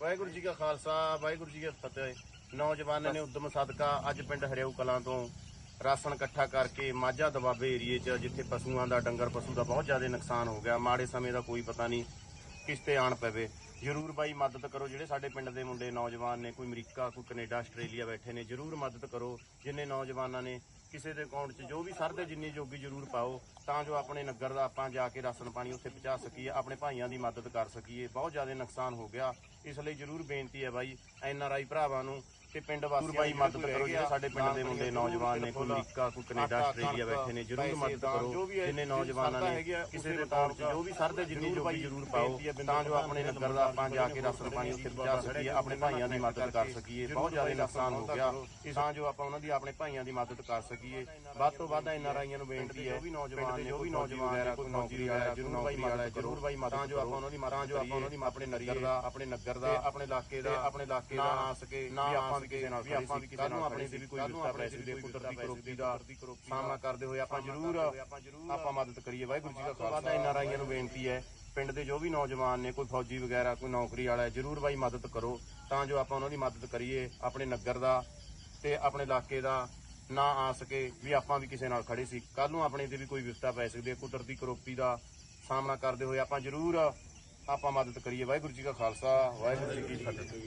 ਵਾਹਿਗੁਰੂ ਜੀ ਕਾ ਖਾਲਸਾ, ਵਾਹਿਗੁਰੂ ਜੀ ਕੀ ਫਤਿਹ। ਨੌਜਵਾਨਾਂ ਨੇ ਉਦਮ ਸਦਕਾ ਅੱਜ ਪਿੰਡ ਹਰਿਆਊ ਕਲਾਂ ਤੋਂ ਰਾਸ਼ਨ ਇਕੱਠਾ ਕਰਕੇ ਮਾਝਾ ਦਬਾਬੇ ਏਰੀਏ 'ਚ, ਜਿੱਥੇ ਪਸ਼ੂਆਂ ਦਾ, ਡੰਗਰ ਪਸ਼ੂ ਦਾ ਬਹੁਤ ਜ਼ਿਆਦਾ ਨੁਕਸਾਨ ਹੋ ਗਿਆ। ਮਾੜੇ ਸਮੇਂ ਦਾ ਕੋਈ ਪਤਾ ਨਹੀਂ ਕਿਸ ਤੇ ਆਣ ਪਵੇ। ਜਰੂਰ ਬਾਈ ਮਦਦ ਕਰੋ, ਜਿਹੜੇ ਸਾਡੇ ਪਿੰਡ ਦੇ ਮੁੰਡੇ ਨੌਜਵਾਨ ਨੇ, ਕੋਈ ਅਮਰੀਕਾ, ਕੋਈ ਕੈਨੇਡਾ, ਆਸਟ੍ਰੇਲੀਆ ਬੈਠੇ ਨੇ, ਜਰੂਰ ਮਦਦ ਕਰੋ, ਜਿੰਨੇ ਨੌਜਵਾਨਾਂ ਨੇ ਕਿਸੇ ਦੇ ਅਕਾਊਂਟ 'ਚ ਜੋ ਵੀ ਸਰ ਦੇ ਜਿੰਨੀ ਜੋਗੀ ਜਰੂਰ ਪਾਓ, ਤਾਂ ਜੋ ਆਪਣੇ ਨਗਰ ਦਾ ਆਪਾਂ ਜਾ ਕੇ ਰਾਸ਼ਨ ਪਾਣੀ ਉੱਥੇ ਪਹੁੰਚਾ ਸਕੀਏ, ਆਪਣੇ ਭਾਈਆਂ ਦੀ ਮਦਦ ਕਰ ਸਕੀਏ। ਬਹੁਤ ਜ਼ਿਆਦਾ ਨੁਕਸਾਨ ਹੋ ਗਿਆ। ਇਸ ਲਈ ਜਰੂਰ ਬੇਨਤੀ ਹੈ ਬਾਈ, ਐਨ ਆਰ ਆਈ ਭਰਾਵਾਂ ਨੂੰ ਤੇ ਪਿੰਡ ਵਾਸੀਆਂ ਬਾਈ ਮਦਦ ਕਰੋ ਜਿਹੜੇ ਸਾਡੇ ਪਿੰਡ ਦੇ ਮੁੰਡੇ ਨੌਜਵਾਨ ਨੇ ਕੋਈ ਅਮਰੀਕਾ ਕੋਈ ਕੈਨੇਡਾ ਆਸਟ੍ਰੇਲੀਆ ਬੈਠੇ ਨੇ ਜਰੂਰ ਮਦਦ ਕਰੋ ਜਿੰਨੇ ਨੌਜਵਾਨਾਂ ਨੇ ਕਿਸੇ ਦੇ ਅਕਾਊਂਟ 'ਚ ਜੋ ਵੀ ਸਰਦੇ ਜਿੰਨੀ ਜੋਗੀ ਜਰੂਰ ਪਾਓ ਤਾਂ ਜੋ ਆਪਣੇ ਨਗਰ ਦਾ ਆਪਾਂ ਜਾ ਕੇ ਰਾਸ਼ਨ ਪਾਣੀ ਉੱਥੇ ਪਹੁੰਚਾ ਸਕੀਏ ਆਪਣੇ ਭਾਈਆਂ ਦੀ ਮਦਦ ਕਰ ਸਕੀਏ ਬਹੁਤ ਜ਼ਿਆਦਾ ਨੁਕਸਾਨ ਹੋ ਗਿਆ ਤਾਂ ਜੋ ਆਪਾਂ ਉਹਨਾਂ ਦੀ ਆਪਣੇ ਭਾਈਆਂ ਦੀ ਮਦਦ ਕਰ ਸਕੀਏ ਵੱਧ ਤੋਂ ਵੱਧ ਐਨ ਆਰ ਆਈਆਂ ਨੂੰ ਬੇਨਤੀ ਹੈ ਵੀ ਨੌਜਵਾਨ ਜੋ ਵੀ ਨੌਜਵਾਨ ਹੈ ਕੋਈ ਨੌਕਰੀ ਵਾਲਾ ਜਰੂਰ ਬਾਈ ਮਦਦ ਜਰੂਰ ਬਾਈ ਮਦਦ ਤਾਂ ਜੋ ਆਪਾਂ ਉਹਨਾਂ ਦੀ ਮਦਦ ਜੋ ਆਪਾਂ ਉਹਨਾਂ ਦੀ ਆਪਣੇ ਨਗਰ ਦਾ ਆਪਣੇ ਨਗਰ ਦਾ ਆਪਣੇ ਇਲਾਕੇ ਦਾ ਆਪਣੇ ਇਲਾਕੇ ਦਾ ਨਾ ਸਕੇ ਨਾ ਆਪਾਂ ਵੀ ਕਿਸੇ ਨਾਲ ਵੀ ਆਪਾਂ ਵੀ ਕਿਸੇ ਨਾਲ ਆਪਣੇ ਤੇ ਵੀ ਕੋਈ ਵਿਪਤਾ ਪੈ ਸਕਦੀ ਕੁਦਰਤੀ ਕਰੋਪੀ ਦਾ ਸਾਹਮਣਾ ਕਰਦੇ ਹੋਏ ਆਪਾਂ ਜਰੂਰ ਆਪਾਂ ਮਦਦ ਕਰੀਏ। ਵਾਹਿਗੁਰੂ ਜੀ ਦਾ ਖਾਲਸਾ। ਆਰ ਆਈਆਂ ਨੂੰ ਬੇਨਤੀ ਹੈ ਪਿੰਡ ਦੇ ਜੋ ਵੀ ਨੌਜਵਾਨ ਨੇ ਕੋਈ ਫੌਜੀ ਵਗੈਰਾ ਕੋਈ ਨੌਕਰੀ ਵਾਲਾ ਹੈ ਜਰੂਰ ਬਾਈ ਮਦਦ ਕਰੋ ਤਾਂ ਜੋ ਆਪਾਂ ਉਹਨਾਂ ਦੀ ਮਦਦ ਕਰੀਏ ਆਪਣੇ ਨਗਰ ਦਾ ਤੇ ਆਪਣੇ ਇਲਾਕੇ ਦਾ ਨਾ ਆ ਸਕੇ ਵੀ ਆਪਾਂ ਵੀ ਕਿਸੇ ਨਾਲ ਖੜੇ ਸੀ। ਕੱਲ ਨੂੰ ਆਪਣੇ ਤੇ ਵੀ ਕੋਈ ਵਿਪਤਾ ਪੈ ਸਕਦੀ ਹੈ ਕੁਦਰਤੀ ਕਰੋਪੀ ਦਾ ਸਾਹਮਣਾ ਕਰਦੇ ਹੋਏ ਆਪਾਂ ਜਰੂਰ ਆਪਾਂ ਮਦਦ ਕਰੀਏ। ਵਾਹਿਗੁਰੂ ਜੀ ਕਾ ਖਾਲਸਾ ਵਾਹਿਗੁਰੂ ਜੀ ਕੀ ਫਤਿਹ।